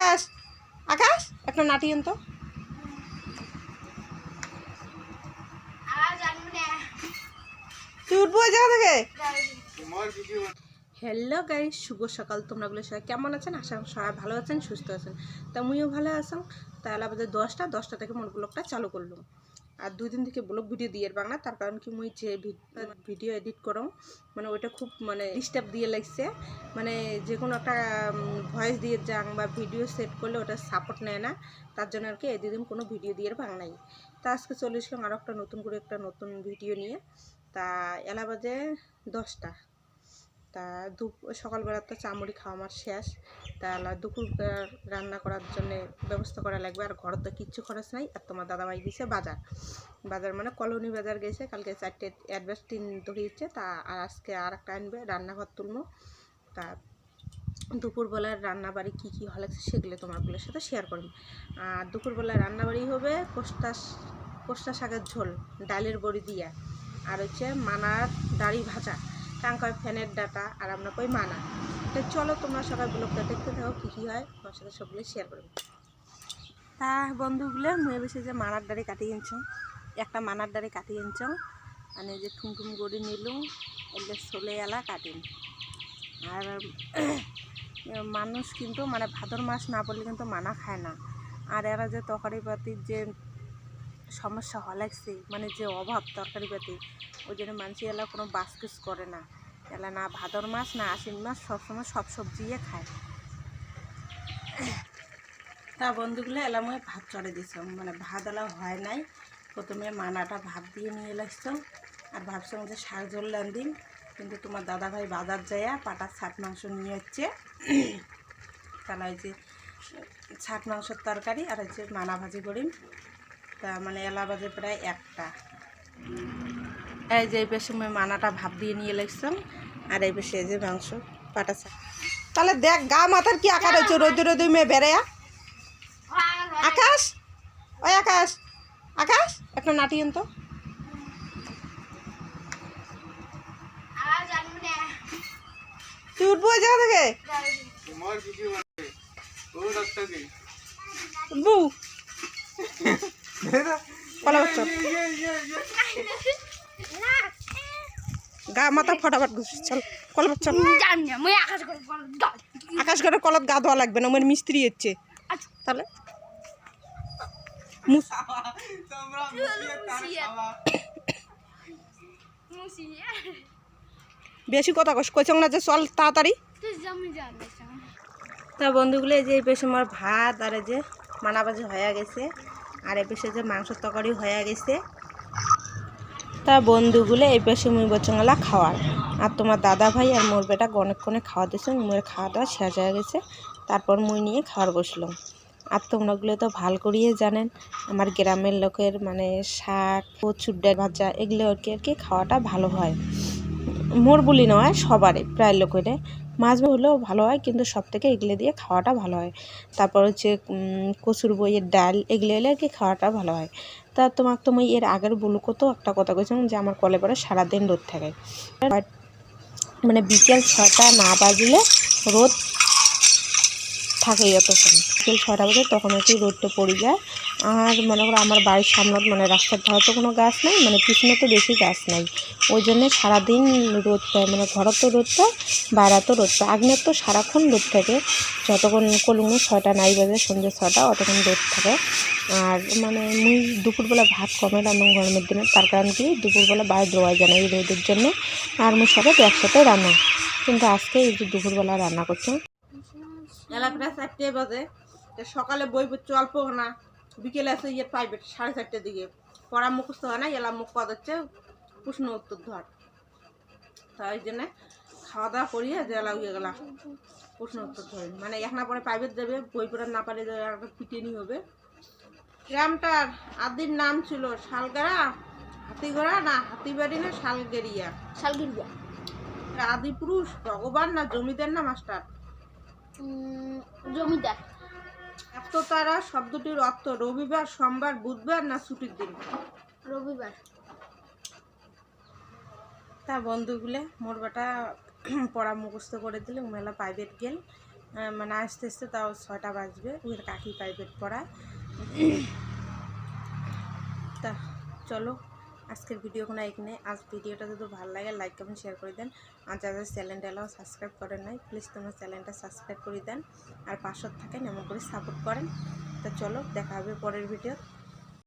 আকাশ আকাশ, একটা নাটি তো তুই উঠবো ওই জায়গা থেকে? হ্যালো গাই শুভ সকাল। তোমরাগুলো সবাই কেমন আছেন? আশা সবাই ভালো আছেন, সুস্থ আছেন। তা মুইও ভালো আছেন তাহলে আমাদের দশটা দশটা থেকে মোট ব্লগটা চালু করলাম। আর দুই দিন থেকে ব্লগ ভিডিও দিয়ে বাংলা, তার কারণ কি মুই যে ভিডিও এডিট করো মানে ওইটা খুব মানে ডিস্টার্ব দিয়ে লাগছে। মানে যে কোনো একটা ভয়েস দিয়ে যাং বা ভিডিও সেট করলে ওটা সাপোর্ট নেয় না, তার জন্য আর কি এই দুদিন কোনো ভিডিও দিয়ে বাংলাই। তা আজকে চলে এসলাম আরও একটা নতুন করে একটা নতুন ভিডিও নিয়ে। তা এলা বাজে দশটা। তা দুপ, সকালবেলা তো চামড়ি খাওয়া আমার শেষ। তাহলে দুপুর রান্না করার জন্য ব্যবস্থা করা লাগবে। আর ঘর তো কিচ্ছু খরচ নাই। আর তোমার দাদাভাই গেছে বাজার। বাজার মানে কলোনি বাজার গেছে। কালকে চারটে অ্যাডভান্স টিন ধরিয়েছে। তা আর আজকে আর একটা আনবে। রান্নাঘর তুলবো। তা দুপুরবেলার রান্নাবাড়ি কী কী হলে সেগুলো তোমারগুলোর সাথে শেয়ার করব আর দুপুরবেলায় রান্নাবাড়ি হবে কোষ্টা কোষ্টা শাকের ঝোল, ডালের বড়ি দিয়া। আর হচ্ছে মানার দাড়ি ভাজা। টাঙ্কায় ফ্যানের ডাটা আর আমরা কই মানা। তো চলো তোমরা সবাই ব্লগটা দেখতে থাকো, কী কী হয়, তোমার সাথে সবগুলো শেয়ার করব। তা বন্ধুগুলো মুয়ে বেশি যে মানার দাড়ি কাটিয়ে আনছ। একটা মানার দাড়ি কাটিয়ে আনছ। মানে যে ঠুমঠুম গড়ি নিলুম এলে সোলে এলা কাটিন আর মানুষ কিন্তু মানে ভাদর মাস না পড়লে কিন্তু মানা খায় না। আর এরা যে তরকারি পাতির যে সমস্যা হলাগছে মানে যে অভাব তরকারি পাতি, ওই জন্য মানুষ এলা কোনো বাসকিস করে না। এলা না ভাদর মাস, না আশ্বিন মাস, সবসময় সব সবজিয়ে খায়। তা বন্ধুগুলো এলাম ভাত চড়ে দিছিলাম মানে ভাত এলা হয় নাই। প্রথমে মানাটা ভাত দিয়ে নিয়ে এলাম আর ভাবছিলাম যে শাক ঝোল দিন কিন্তু তোমার দাদা ভাই বাজার যায় পাটার ছাট মাংস নিয়ে হচ্ছে তাহলে ওই যে ছাট মাংসের তরকারি আর হচ্ছে মানা ভাজি করি তা মানে এলা বাজে প্রায় একটা। এই যে এই পেশে আমি মানাটা ভাব দিয়ে নিয়ে এলাম আর এই পেশে এই যে মাংস পাটা ছাট তাহলে দেখ গা মাথার কি আকার হয়েছে রোদ রোদ মেয়ে বেড়ায়া আকাশ? ওই আকাশ। আকাশ? একটা নাটি তো তুই উঠবো ওই জায়গা থেকে? বউ গা, মাথা ফটাফট ঘুষি চল আকাশ করে কলত গা ধোয়া লাগবে না, আমার মিস্ত্রি হচ্ছে তাহলে? বেশি কথা কস, কইছং না যে চল তাড়াতাড়ি। তা বন্ধুগুলো, এই যে এই পেশে আমার ভাত, আর এই যে মানাবাজি হয়ে গেছে। আর এই পেশে যে মাংস তরকারি হয়ে গেছে, তা বন্ধুগুলো এই পেশে মুই বচঙ্গলা খাওয়ার। আর তোমার দাদা ভাই আর মোর বেটা অনেকক্ষণে খাওয়া দিয়েছে মুয়ের খাওয়া দাওয়া শেষ হয়ে গেছে, তারপর মুই নিয়ে খাওয়ার বসলাম। আর তোমরাগুলো তো ভালো করিয়ে জানেন, আমার গ্রামের লোকের মানে শাক, কচুর ডাল ভাজা, এগুলো আর কি আর কি খাওয়াটা ভালো হয়। মোর বলি নয় সবারই, প্রায় লোকেরে মাছ হলেও ভালো হয়, কিন্তু সব থেকে এগুলো দিয়ে খাওয়াটা ভালো হয়। তারপর হচ্ছে কচুর বইয়ের ডাল, এগুলো হলে আর কি খাওয়াটা ভালো হয়। তা তোমাকে তুমি এর আগের বলুকো তো একটা কথা কইছিলাম যে, আমার কলে পরে সারাদিন রোদ থাকে। মানে বিকেল ছটা না বাজলে রোদ থাকে যতক্ষণ বিকেল ছটা বাজে তখন কি রোদটা পড়ে যায়। আর মনে করো আমার বাড়ির সামনে মানে রাস্তার ধারে তো কোনো গাছ নাই মানে পিছনে তো বেশি গাছ নাই। ওই জন্যে সারাদিন রোদ পায় মানে ঘরে তো রোদ পায়, বাইরে তো রোদ পায়। আগনের তো সারাক্ষণ রোদ থাকে, যতক্ষণ কলুনো ছয়টা নাই বাজে, সন্ধ্যে ছটা অতক্ষণ রোদ থাকে। আর মানে মুই দুপুরবেলা ভাত কমে রান্না গরমের দিনে, তার কারণ কি? দুপুরবেলা বাইরে দেওয়া যায় না এই রোদের জন্য, আর মুই সবাই একসাথে রান্না। কিন্তু আজকে এই যে দুপুরবেলা রান্না করছে। এলা প্রায় চারটে বাজে সকালে বই পড়ছে অল্প না বিকেলে আছে ইয়ে প্রাইভেট সাড়ে চারটের দিকে। পড়া মুখস্থ হয় না এলা মুখ পদ হচ্ছে প্রশ্ন উত্তর ধর। তাই জন্য খাওয়া দাওয়া করিয়ে এলা উয়ে গেলা প্রশ্ন উত্তর ধরে। মানে এক না পরে প্রাইভেট যাবে বই পড়া না পারে পিটেনি হবে। গ্রামটার আদির নাম ছিল শালগাড়া হাতিগড়া না হাতিবাড়ি না শালগেরিয়া? শালগিরিয়া। আদি পুরুষ ভগবান না জমিদার না মাস্টার? জমিদার। এত তারা শব্দটির অর্থ রবিবার সোমবার বুধবার না ছুটির দিন? রবিবার। তা বন্ধুগুলো মোর বেটা পড়া মুখস্থ করে দিলে মেলা প্রাইভেট গেল। মানে আসতে আসতে তাও ছটা বাজবে ওদের কাকি প্রাইভেট পড়ায়। তা চলো। আজকের ভিডিও কোনো এখানে আজ ভিডিওটা যদি ভালো লাগে লাইক কমেন্ট শেয়ার করে দেন। আর যাদের চ্যানেলটা এলাও সাবস্ক্রাইব করেন নাই প্লিজ তোমার চ্যানেলটা সাবস্ক্রাইব করে দেন। আর পাশত থাকেন, এমন করে সাপোর্ট করেন। তা চলো, দেখা হবে পরের ভিডিও